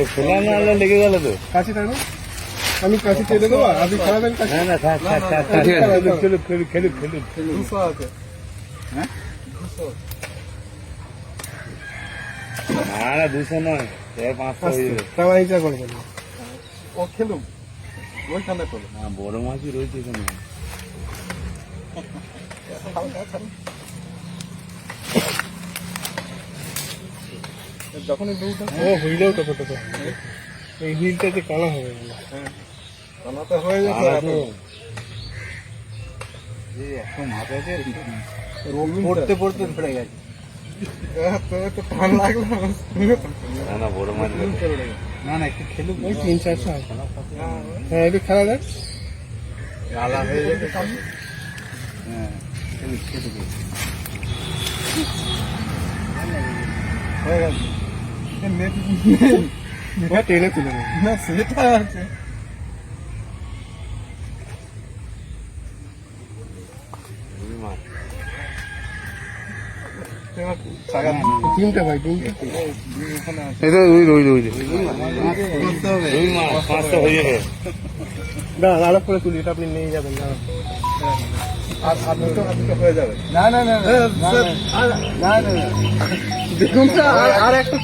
এ খোলা না হলে লেগে গেল তো। কাছে টানো আমি কাছে দেবো আপনি খেলাবেন কাছে। না না থাক থাক থাক। খেলুক খেলুক খেলুক খেলুক দুশো আছে না না দুশো নয় পাঁচশো হয়ে যাবে তাও এইটা করবেন না। ও খেলুক ওইখানে তোলো না বড় মাছই রয়েছে এখানে। যখনই দৌড়টা ও হইলেও তো কত এই হিলটা যে কানা হয়ে গেল হয়ে গেছে না, এখন। তো। পড়তে পড়তে ধরে গেছে। তো টান লাগল। না না বড় মাছ রয়েছে। না না একটু খেলুক। ওই তিন চারশো আছে। হ্যাঁ একটু খেলা দেখ। হয়ে যাবে। হ্যাঁ হয়ে গেছে। হ্যাঁ টেনে তুলে নেবে না সেটা আছে রুই তিনটা ভাই তিনটা এটা ওই ওই ওই রুই মাছ পাঁচশো হয়ে যাবে না আরও করে তুলি এটা হয়ে দেখুন আর- একটা